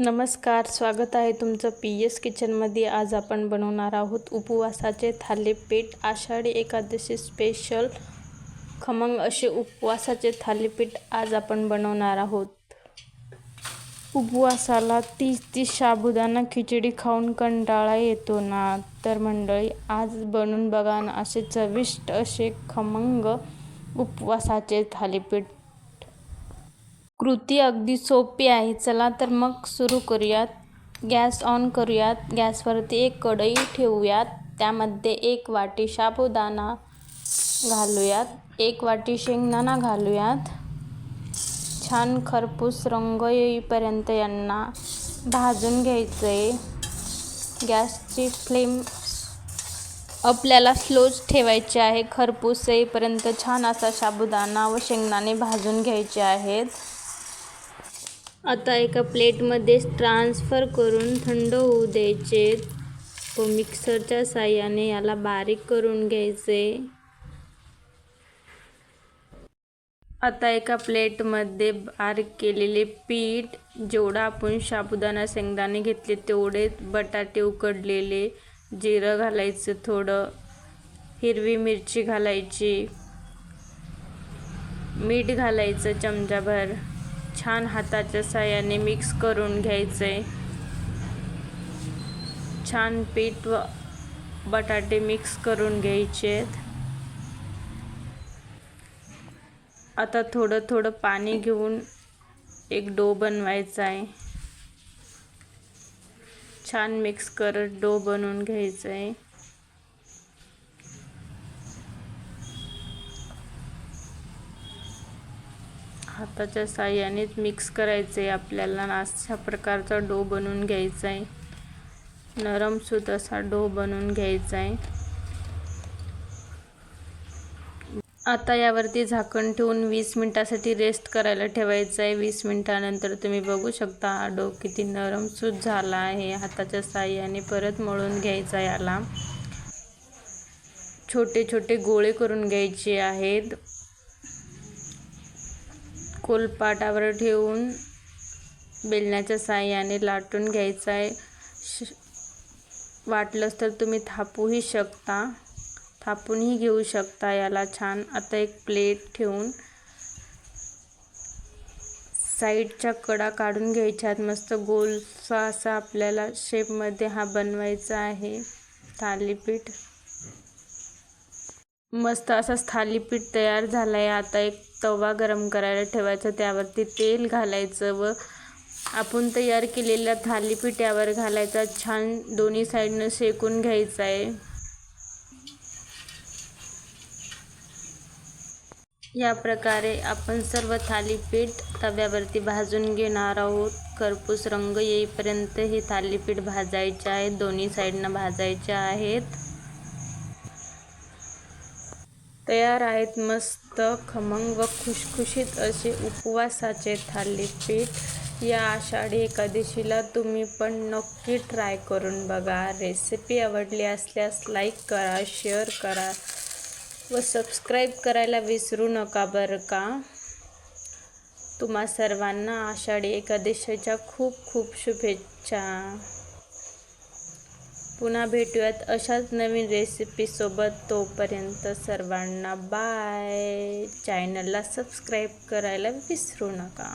नमस्कार स्वागत आहे तुमचं पी एस किचनमध्ये. आज आपण बनवणार आहोत उपवासाचे थालीपीठ. आषाढी एकादशी स्पेशल खमंग असे उपवासाचे थालीपीठ आज आपण बनवणार आहोत. उपवासाला तीस तीस साबुदाणा खिचडी खाऊन कंटाळा येतो ना? तर मंडळी आज बनवून बघा ना असे चविष्ट असे खमंग उपवासाचे थालीपीठ. कृती अगदी सोपी आहे. चला तर मग सुरू करूयात. गॅस ऑन करूयात. गॅसवरती एक कढई ठेवूयात. त्यामध्ये एक वाटी साबुदाणा घालूयात. एक वाटी शेंगदाणा घालूयात. छान खरपूस रंग येईपर्यंत यांना भाजून घ्यायचं आहे गॅसची फ्लेम आपल्याला स्लोच ठेवायचे आहे. खरपूस येईपर्यंत छान असा साबुदाणा व शेंगदाणे भाजून घ्यायचे आहेत. आता एका प्लेटमध्ये ट्रान्सफर करून थंड होऊ द्यायचे. व मिक्सरच्या साह्याने याला बारीक करून घ्यायचे. आता एका प्लेटमध्ये बारीक केलेले पीठ जेवढा आपण साबुदाणा शेंगदाणे घेतले तेवढे बटाटे उकडलेले जिरं घालायचं थोडं हिरवी मिरची घालायची मीठ घालायचं चमचाभर. छान हाताच्या साह्याने मिक्स करून घ्यायचे छान पीठ व बटाटे मिक्स करून घ्यायचे आता थोडं थोडं पाणी घेऊन एक डो बनवायचा आहे छान मिक्स करत डो बनवून घ्यायचा आहे हाताच्या साह्यानेच मिक्स करायचं आहे आपल्याला. अशा प्रकारचा डो बनवून घ्यायचा आहे नरमसूत असा डो बनवून घ्यायचा आहे आता यावरती झाकण ठेवून वीस मिनटासाठी रेस्ट करायला ठेवायचं आहे वीस मिनटानंतर तुम्ही बघू शकता हा डो किती नरमसूत झाला आहे. हाताच्या साह्याने परत मळून घ्यायचा याला. छोटे छोटे गोळे करून घ्यायचे आहेत. कोलपाटावर ठेवून बेलण्याच्या साह्याने लाटून घ्यायचं आहे. श वाटलंच तर तुम्ही थापूही शकता. थापूनही घेऊ शकता याला छान. आता एक प्लेट ठेवून साईडच्या कडा काढून घ्यायच्यात. मस्त गोलसा असा आपल्याला शेपमध्ये हा बनवायचा आहे. थालीपीठ. मस्त असाच थालीपीठ तयार झाला आहे आता एक तवा गरम करायला ठेवायचा त्यावरती तेल घालायचं व आपण तयार केलेल्या थालीपीठ यावर घालायचा. छान दोन्ही साईडनं शेकून घ्यायचं आहे. या प्रकारे आपण सर्व थालीपीठ तव्यावरती भाजून घेणार आहोत. करपूस रंग येईपर्यंत हे थालीपीठ भाजायचे आहेत दोन्ही साईडनं भाजायचे आहेत. तयार आहेत मस्त खमंग व खुशखुशीत असे उपवासाचे थालीपीठ. या आषाढी एकादशीला तुम्ही पण नक्की ट्राय करून बघा. रेसिपी आवडली असल्यास लाईक करा शेअर करा व सबस्क्राईब करायला विसरू नका बरं का? तुम्हा सर्वांना आषाढी एकादशीच्या खूप खूप शुभेच्छा. पुन्हा भेटूयात अशाच नवीन रेसिपीसोबत तोपर्यंत सर्वांना बाय चॅनलला सबस्क्राईब करायला विसरू नका.